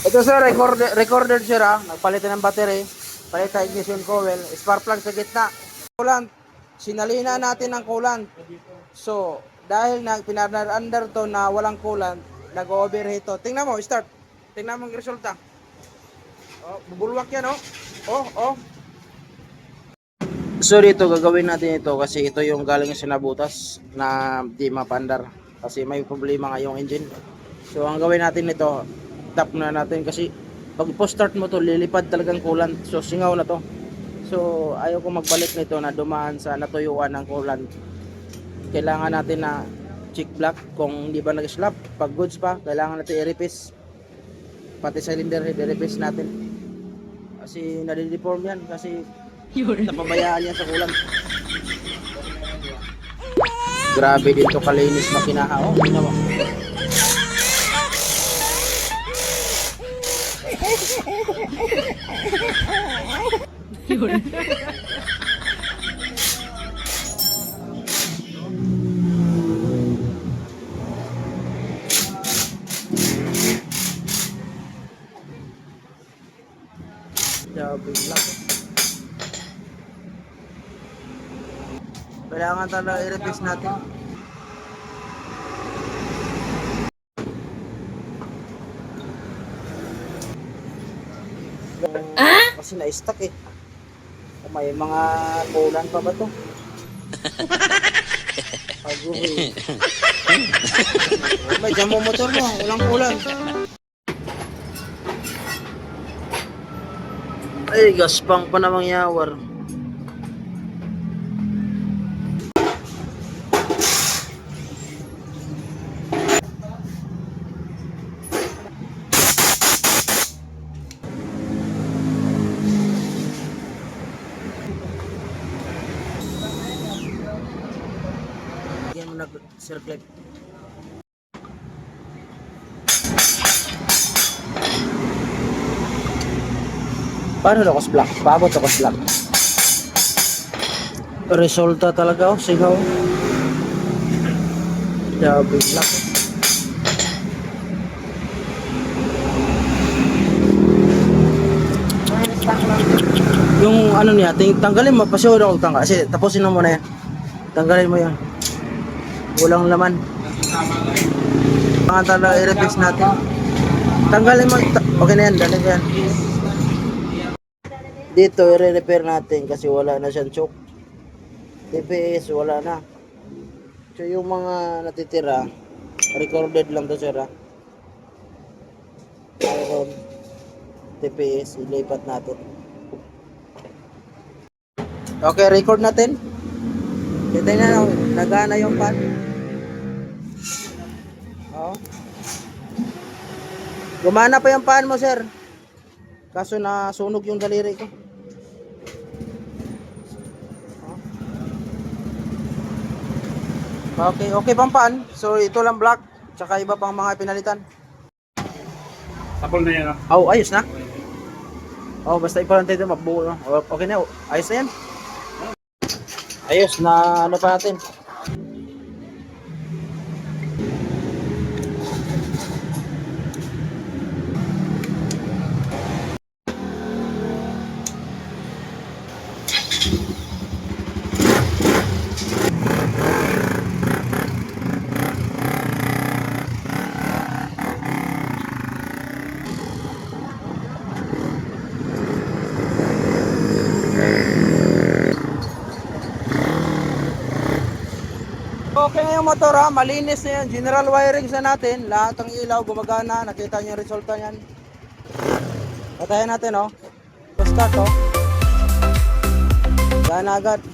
Ito sir, recorder, recorder sir ha. Nagpalitan ng battery. Palit sa ignition coil. Spark plug sa gitna. Coolant. Sinalina natin ng coolant. So, dahil na pinadar-under to na walang coolant, nag-overheat to. Tingnan mo, start. Tingnan mo ang resulta. Oh, bubulwak yan oh. Oh, oh. So dito gagawin natin ito kasi ito yung galing sa nabutas na di mapandar kasi may problema nga yung engine. So ang gawin natin nito, tap na natin kasi pag po-start mo to lilipad talagang coolant. So singaw na to. So ayaw ko magbalik nito na dumaan sa natuyuan ng coolant. Kailangan natin na check block kung hindi ba nag-slap. Pag goods pa, kailangan natin i-replace. Pati cylinder i-replace natin. Kasi nadideform yan kasi napabayaan yan sa kulang. Grabe dito kalinis makinaha. Oh, tingnan mo. Grabe lang. Kailangan talaga i-replace natin. Kasi na-stuck eh. May mga kulan pa ba to? Agoy. May jamo motor mo, walang kulan. Ay, gaspang pa namang yawar. Nag-circle. Paano na black? Paabot ako black. Resulta talaga oh, sigaw. Grabe black. Yung ano niya, tanggalin mo, pasyod ako tanggal. Kasi tapusin mo muna yan. Tanggalin mo yan. Walang laman. Mga talaga i-replace natin. Tanggalin mo. okay na yan, dali yan. Dito, i-repair natin kasi wala na siyang choke. TPS, wala na. So, yung mga natitira, recorded lang to sir ha. Mayroon. TPS, ilipat natin. Okay, record natin. Kita na, nagana yung pan. Oh. Gumana pa yung pan mo, sir. Kaso na sunog yung daliri ko. Oh. Okay, okay pang pan. So ito lang black, tsaka iba pang mga pinalitan. Tapol na yan ah. Oh, ayos na. Oh, basta ikaw lang tayo mabuo. no? Oh, Okay na, ayos na yan. Ayos na ano pa natin. Okay na yung motor ha, malinis na yan. General wiring sa natin. Lahat ng ilaw gumagana. Nakita niyo yung resulta niyan. Patayin natin oh. So start oh. Gana agad.